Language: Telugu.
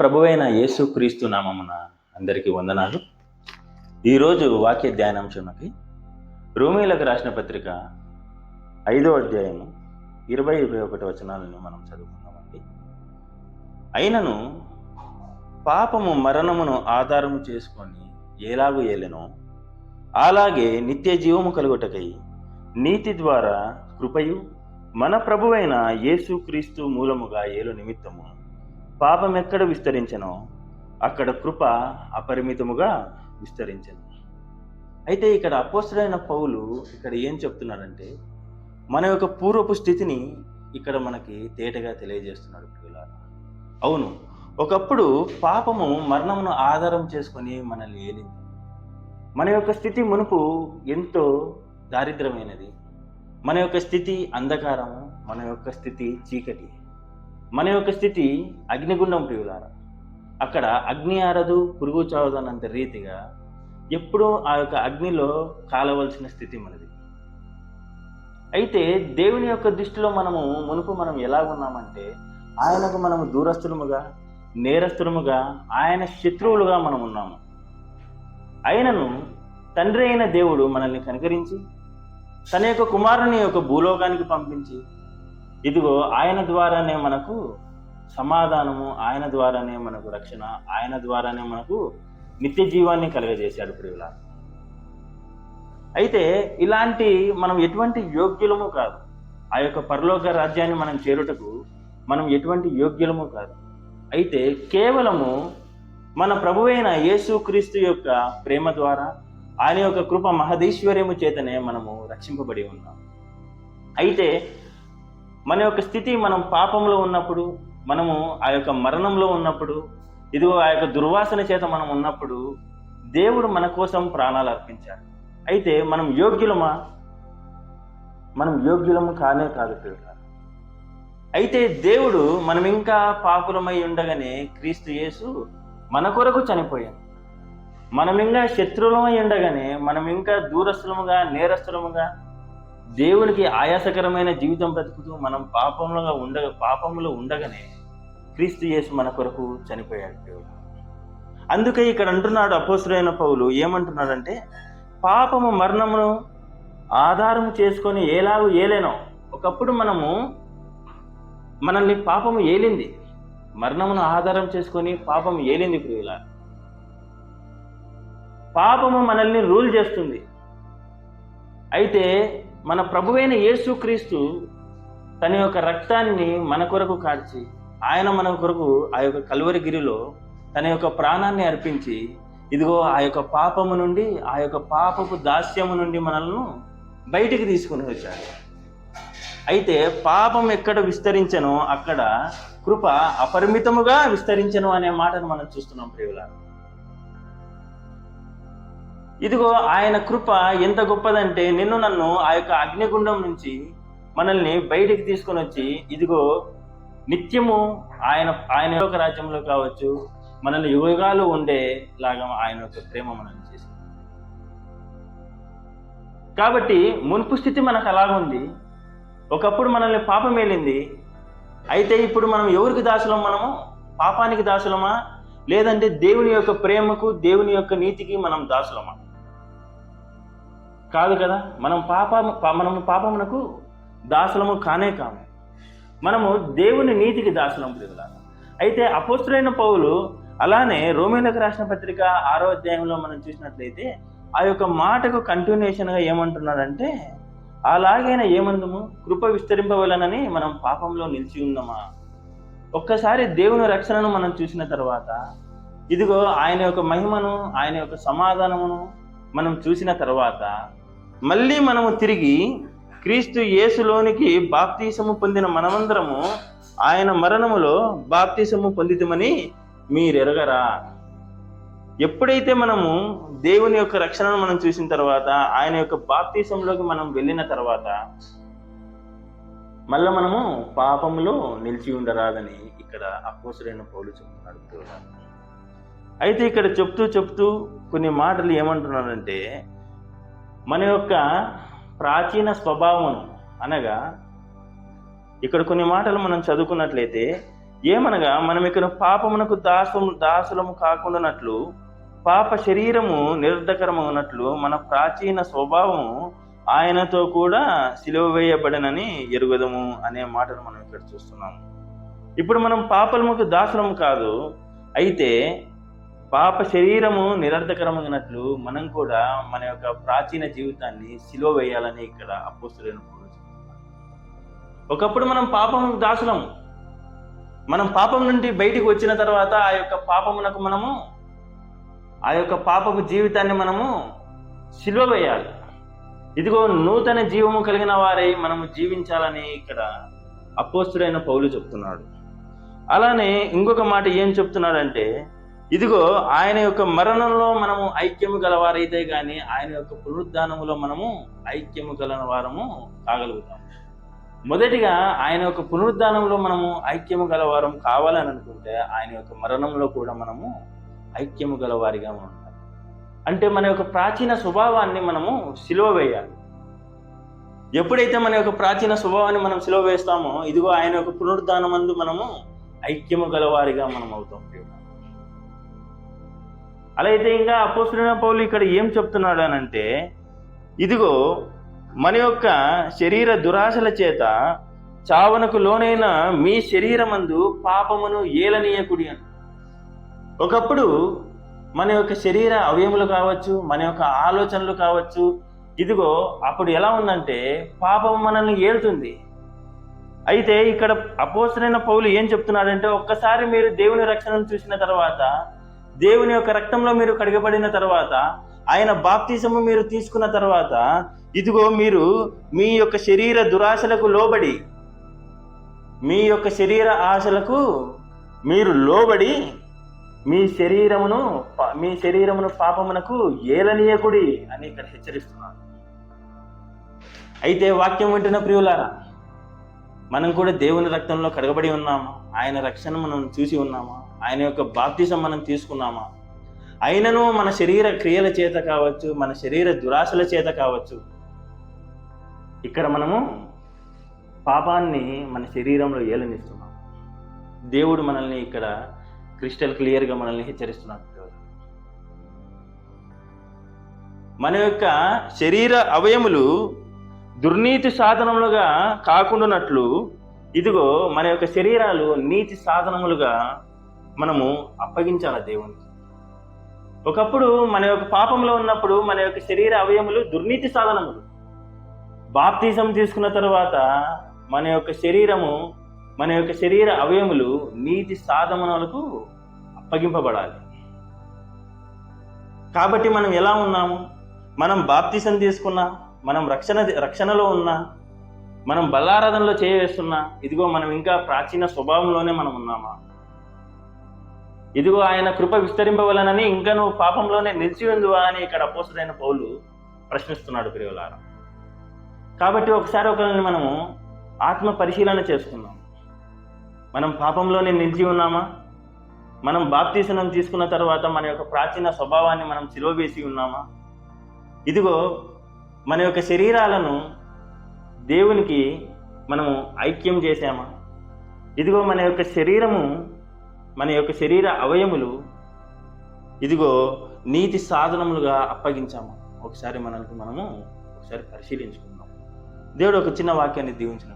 ప్రభువైన యేసు క్రీస్తు నామమున అందరికీ వందనాలు. ఈరోజు వాక్య ధ్యానాంశంకి రూమీలకు రాసిన పత్రిక ఐదో అధ్యాయము ఇరవై ఇరవై ఒకటి వచనాలను మనం చదువుకుందామండి. అయినను పాపము మరణమును ఆధారము చేసుకొని ఎలాగూ ఏలెనో అలాగే నిత్య జీవము కలుగుటకై నీతి ద్వారా కృపయు మన ప్రభువైన యేసు క్రీస్తు మూలముగా ఏలు నిమిత్తము పాపం ఎక్కడ విస్తరించనో అక్కడ కృప అపరిమితముగా విస్తరించను. అయితే ఇక్కడ అపోస్తుడైన పౌలు ఇక్కడ ఏం చెప్తున్నాడంటే మన యొక్క పూర్వపు స్థితిని ఇక్కడ మనకి తేటగా తెలియజేస్తున్నాడు ప్రియులారా. అవును ఒకప్పుడు పాపము మరణమును ఆధారం చేసుకొని మనల్ని ఏలింది. మన యొక్క స్థితి మునుపు ఎంతో దారిద్రమైనది. మన యొక్క స్థితి అంధకారము మన యొక్క స్థితి చీకటి. మన యొక్క స్థితి అగ్నిగుండం ప్రియులారా. అక్కడ అగ్ని ఆరదు పురుగు చావదన్నంత రీతిగా ఎప్పుడూ ఆ యొక్క అగ్నిలో కాలవలసిన స్థితి మనది. అయితే దేవుని యొక్క దృష్టిలో మనము మునుపు మనం ఎలా ఉన్నామంటే ఆయనకు మనము దూరస్తులముగా నేరస్తులముగా ఆయన శత్రువులుగా మనం ఉన్నాము. ఆయనను తండ్రి అయిన దేవుడు మనల్ని కనికరించి తన యొక్క కుమారుని యొక్క భూలోకానికి పంపించి ఇదిగో ఆయన ద్వారానే మనకు సమాధానము ఆయన ద్వారానే మనకు రక్షణ ఆయన ద్వారానే మనకు నిత్య జీవాన్ని కలగజేశాడు ప్రియుల. అయితే ఇలాంటి మనం ఎటువంటి యోగ్యులము కాదు. ఆ యొక్క పరలోక రాజ్యాన్ని మనం చేరుటకు మనం ఎటువంటి యోగ్యులము కాదు. అయితే కేవలము మన ప్రభువైన యేసుక్రీస్తు యొక్క ప్రేమ ద్వారా ఆయన యొక్క కృప మహదీశ్వర్యము చేతనే మనము రక్షింపబడి ఉన్నాం. అయితే మన యొక్క స్థితి మనం పాపంలో ఉన్నప్పుడు మనము ఆ యొక్క మరణంలో ఉన్నప్పుడు ఇదిగో ఆ యొక్క దుర్వాసన చేత మనం ఉన్నప్పుడు దేవుడు మన కోసం ప్రాణాలు అర్పించాడు. అయితే మనం యోగ్యులమా? మనం యోగ్యులము కానే కాదు పిల్లలు అయితే దేవుడు మనం ఇంకా పాపులమై ఉండగానే క్రీస్తు యేసు మన కొరకు చనిపోయాడు. మనం ఇంకా శత్రువులమై ఉండగానే మనం ఇంకా దూరస్థులముగా నేరస్తులముగా దేవునికి ఆయాసకరమైన జీవితం బ్రతుకుతూ మనం పాపంలో ఉండగ పాపంలో ఉండగానే క్రీస్తు యేసు మన కొరకు చనిపోయాడు దేవుడు. అందుకే ఇక్కడ అంటున్నాడు అపోసుడైన పౌలు ఏమంటున్నాడంటే పాపము మరణమును ఆధారం చేసుకొని ఏలాగు ఏలేనో ఒకప్పుడు మనము మనల్ని పాపము ఏలింది. మరణమును ఆధారం చేసుకొని పాపం ఏలింది ప్రియుల పాపము మనల్ని రూల్ చేస్తుంది. అయితే మన ప్రభువైన యేసుక్రీస్తు తన యొక్క రక్తాన్ని మన కొరకు కార్చి ఆయన మన కొరకు ఆ యొక్క కలువరిగిరిలో తన యొక్క ప్రాణాన్ని అర్పించి ఇదిగో ఆ యొక్క పాపము నుండి ఆ యొక్క పాపపు దాస్యము నుండి మనల్ని బయటికి తీసుకుని వచ్చాడు. అయితే పాపం ఎక్కడ విస్తరించనో అక్కడ కృప అపరిమితముగా విస్తరించను అనే మాటను మనం చూస్తున్నాం ప్రియులారా. ఇదిగో ఆయన కృప ఎంత గొప్పదంటే నిన్ను నన్ను ఆ యొక్క అగ్నిగుండం నుంచి మనల్ని బయటికి తీసుకొని వచ్చి ఇదిగో నిత్యము ఆయన ఆయన యొక్క రాజ్యంలో కావచ్చు మనల్ని యుగాలు ఉండేలాగా ఆయన యొక్క ప్రేమ మనల్ని చేసింది. కాబట్టి మున్పు స్థితి మనకు అలాగుంది ఒకప్పుడు మనల్ని పాపం వెళ్ళింది అయితే ఇప్పుడు మనం ఎవరికి దాసులం మనము? పాపానికి దాసులమా? లేదంటే దేవుని యొక్క ప్రేమకు దేవుని యొక్క నీతికి మనం దాసులమా? కాదు కదా? మనం పాప మనము పాపమునకు దాసులము కానే కాము. మనము దేవుని నీతికి దాసులం ప్రియుల అయితే అపోస్తులైన పౌలు అలానే రోమిలకు రాసిన పత్రిక ఆరో అధ్యాయంలో మనం చూసినట్లయితే ఆ యొక్క మాటకు కంటిన్యూషన్గా ఏమంటున్నాడంటే అలాగైనా ఏమందము? కృప విస్తరింపవలనని మనం పాపంలో నిలిచి ఉందమా ఒక్కసారి దేవుని రక్షణను మనం చూసిన తర్వాత ఇదిగో ఆయన యొక్క మహిమను ఆయన యొక్క సమాధానమును మనం చూసిన తర్వాత మళ్ళీ మనము తిరిగి క్రీస్తు యేసులోనికి బాప్తీసము పొందిన మనమందరము ఆయన మరణములో బాప్తీసము పొందితమని మీరెరగరా? ఎప్పుడైతే మనము దేవుని యొక్క రక్షణను మనం చూసిన తర్వాత ఆయన యొక్క బాప్తీసంలోకి మనం వెళ్ళిన తర్వాత మళ్ళీ మనము పాపములో నిలిచి ఉండరాదని ఇక్కడ అపోసరైన పౌలు చెప్తున్నాడు అయితే ఇక్కడ చెప్తూ చెప్తూ కొన్ని మాటలు ఏమంటున్నాడంటే మన యొక్క ప్రాచీన స్వభావం అనగా ఇక్కడ కొన్ని మాటలు మనం చదువుకున్నట్లయితే ఏమనగా మనం ఇక్కడ పాపమునకు దాసము దాసులము కాకుండానట్లు పాప శరీరము నిరర్ధకరమవునట్లు మన ప్రాచీన స్వభావము ఆయనతో కూడా సిలువ వేయబడనని ఎరుగదము అనే మాటను మనం ఇక్కడ చూస్తున్నాము. ఇప్పుడు మనం పాపలముకు దాసులము కాదు అయితే పాప శరీరము నిరర్ధకరమైనట్లు మనం కూడా మన యొక్క ప్రాచీన జీవితాన్ని సిలువ వేయాలని ఇక్కడ అపోస్తులైన పౌలు ఒకప్పుడు మనం పాపం దాసులం. మనం పాపం నుండి బయటికి వచ్చిన తర్వాత ఆ యొక్క పాపమునకు మనము ఆ యొక్క పాపపు జీవితాన్ని మనము సిలువ వేయాలి. ఇదిగో నూతన జీవము కలిగిన వారై మనము జీవించాలని ఇక్కడ అపోస్తుడైన పౌలు చెప్తున్నాడు. అలానే ఇంకొక మాట ఏం చెప్తున్నాడంటే ఇదిగో ఆయన యొక్క మరణంలో మనము ఐక్యము గలవారైతే కానీ ఆయన యొక్క పునరుద్ధానములో మనము ఐక్యము గల వారము కాగలుగుతాం. మొదటిగా ఆయన యొక్క పునరుద్ధానంలో మనము ఐక్యము గలవారం కావాలని అనుకుంటే ఆయన యొక్క మరణంలో కూడా మనము ఐక్యము గలవారిగా ఉండాలి. అంటే మన యొక్క ప్రాచీన స్వభావాన్ని మనము సిలువ వేయాలి. ఎప్పుడైతే మన యొక్క ప్రాచీన స్వభావాన్ని మనం సిలువ వేస్తామో ఇదిగో ఆయన యొక్క పునరుద్ధానమందు మనము ఐక్యము గలవారిగా మనం అవుతాం అలా అయితే ఇంకా అపోస్తులైన పౌలు ఇక్కడ ఏం చెప్తున్నాడు అని అంటే ఇదిగో మన యొక్క శరీర దురాశల చేత చావనకు లోనైన మీ శరీరమందు పాపమును ఏలనీయకుడి అని. ఒకప్పుడు మన యొక్క శరీర అవయములు కావచ్చు మన యొక్క ఆలోచనలు కావచ్చు ఇదిగో అప్పుడు ఎలా ఉందంటే పాపం మనల్ని ఏలుతుంది. అయితే ఇక్కడ అపోసరైన పౌలు ఏం చెప్తున్నాడంటే ఒక్కసారి మీరు దేవుని రక్షణను చూసిన తర్వాత దేవుని యొక్క రక్తంలో మీరు కడిగబడిన తర్వాత ఆయన బాప్తిసము మీరు తీసుకున్న తర్వాత ఇదిగో మీరు మీ యొక్క శరీర దురాశలకు లోబడి మీ యొక్క శరీర ఆశలకు మీరు లోబడి మీ శరీరమును పా- మీ శరీరమును పాపమునకు ఏలనీయకుడి అని ఇక్కడ హెచ్చరిస్తున్నారు. అయితే వాక్యం వింటున్న ప్రియులారా మనం కూడా దేవుని రక్తంలో కడగబడి ఉన్నాము ఆయన రక్షణ మనం చూసి ఉన్నామా ఆయన యొక్క బాప్తిజం మనం తీసుకున్నామా? అయినను మన శరీర క్రియల చేత కావచ్చు మన శరీర దురాశల చేత కావచ్చు. ఇక్కడ మనము పాపాన్ని మన శరీరంలో ఏలనిస్తున్నాం. దేవుడు మనల్ని ఇక్కడ క్రిస్టల్ క్లియర్గా మనల్ని హెచ్చరిస్తున్నాడు. మన యొక్క శరీర అవయములు దుర్నీతి సాధనములుగా కాకుండానట్లు ఇదిగో మన యొక్క శరీరాలు నీతి సాధనములుగా మనము అప్పగించాలి దేవునికి ఒకప్పుడు మన యొక్క పాపంలో ఉన్నప్పుడు మన యొక్క శరీర అవయములు దుర్నీతి సాధనములు. బాప్తిజం తీసుకున్న తర్వాత మన యొక్క శరీరము మన యొక్క శరీర అవయములు నీతి సాధనలకు అప్పగింపబడాలి. కాబట్టి మనం ఎలా ఉన్నాము? మనం బాప్తీసం తీసుకున్నా మనం రక్షణ రక్షణలో ఉన్నా మనం బల్లారాధనలో చేయవేస్తున్నా ఇదిగో మనం ఇంకా ప్రాచీన స్వభావంలోనే మనం ఉన్నామా? ఇదిగో ఆయన కృప విస్తరింపవలనని ఇంకా నువ్వు పాపంలోనే నిలిచి ఉందివా అని ఇక్కడ అపోసరైన పౌలు ప్రశ్నిస్తున్నాడు ప్రియులారా. కాబట్టి ఒకసారి ఒకరిని మనము ఆత్మ పరిశీలన చేసుకుందాం. మనం పాపంలోనే నిలిచి ఉన్నామా? మనం బాప్తీసనం తీసుకున్న తర్వాత మన యొక్క ప్రాచీన స్వభావాన్ని మనం చిలువవేసి ఉన్నామా? ఇదిగో మన యొక్క శరీరాలను దేవునికి మనము ఐక్యం చేశామా? ఇదిగో మన యొక్క శరీరము మన యొక్క శరీర అవయములు ఇదిగో నీతి సాధనములుగా అప్పగించాము. ఒకసారి మనల్ని మనము ఒకసారి పరిశీలించుకుందాం. దేవుడు ఒక చిన్న వాక్యాన్ని దీవించిన